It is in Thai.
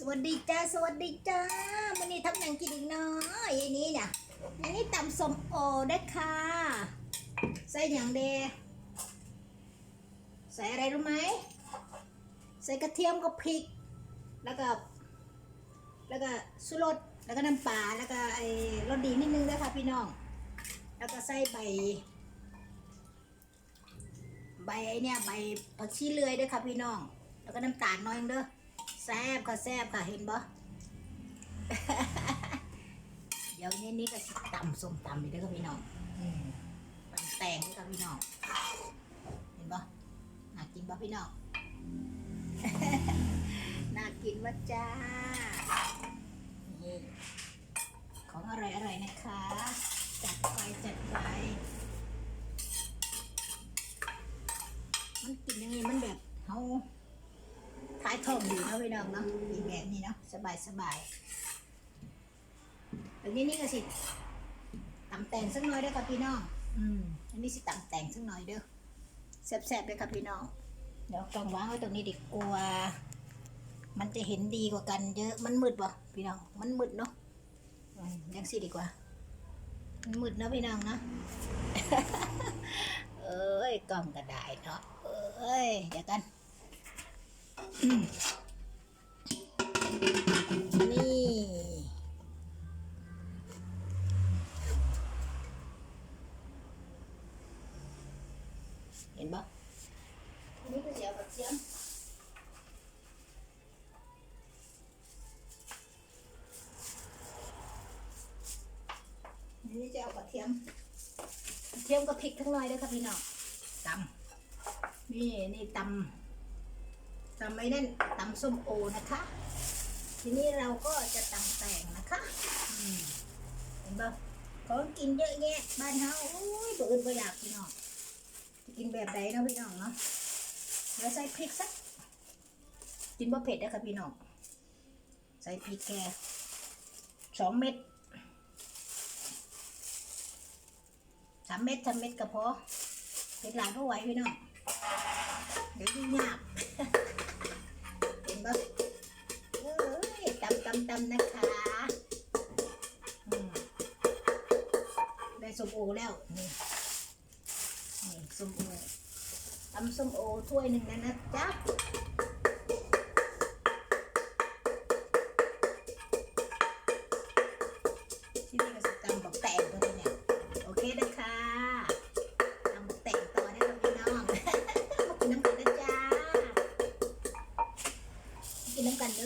สวัสดีจ้าสวัสดีจ้าวันนี้ทำหนังกินอีกเนาะยายนี้เนี่ยอันนี้ตำสมโอได้ค่ะ ใส่อย่างเดใส่อะไรรู้ไหมใส่กระเทียมกับพริก แล้วก็แล้วก็สุรสแล้วก็น้ำปลาแล้วก็ไอ้รสดีนิดนึงนะคะพี่น้อง แล้วก็ใส่ใบ ใบไอ้เนี่ยใบผักชีเลื่อยด้วยค่ะพี่น้อง แล้วก็น้ำตาลน้อยนึงเด้อ แซบค่ะแซบค่ะเห็นบ่เดี๋ยวนี้นี่ก็สิตำส้มตำอีกเด้อค่ะพี่น้องอืมตำแตงด้วยค่ะพี่น้องเห็นบ่น่ากินบ่พี่น้องน่ากินวะจ้านี่ของอร่อยอร่อยๆนะคะ จัดไปจัดไปมันกินยังไงมันแบบเฮา ท้ายทองดีเนาะพี่น้องเนาะอีแบบนี้เนาะสบายสบายอันนี้นี่ก็สิตำแต่งสักหน่อยเด้อค่ะพี่น้อง อืมอันนี้สิตำแต่งสักหน่อยเด้อแซ่บๆเลยค่ะพี่น้อง เดี๋ยวต้องวางไว้ตรงนี้ดีกว่า มันจะเห็นดีกว่ากันเยอะ มันมืดป่ะพี่น้อง มันมืดเนาะอืมยังสิดีกว่า มันมืดเนาะพี่น้องเนาะเอ้ยกล้องกระไดเนาะ เอ้ย เดี๋ยวกัน นี่ เห็นปะอันนี้ก็เสียวกับเสียงอันนี้จะเอากระเทียมกระเทียมกับพริกทั้งหน่อยเลยค่ะพี่น้องตำนี่นี่ตำ ตำไอ้นั่นตำส้มโอนะคะ ทีนี้เราก็จะตำแตงนะคะเห็นปะของกินเยอะแยะบ้านเฮาโอ้ยตัวอื่นก็อยากพี่น้องจะกินแบบใดเนาะพี่น้องเนาะเดี๋ยวใส่พริกสักกินบ่เผ็ดนะคะพี่น้องใส่พริกแกสองเม็ดสามเม็ดสามเม็ดก็พอเผ็ดหลายก็ไหวพี่น้องเดี๋ยวยุ่งยาก มนะคะได้ส้มโอแล้ว นี่นี่ส้มโอตำส้มโอถ้วยหนึ่งนะนะจ๊ะที่นี่ก็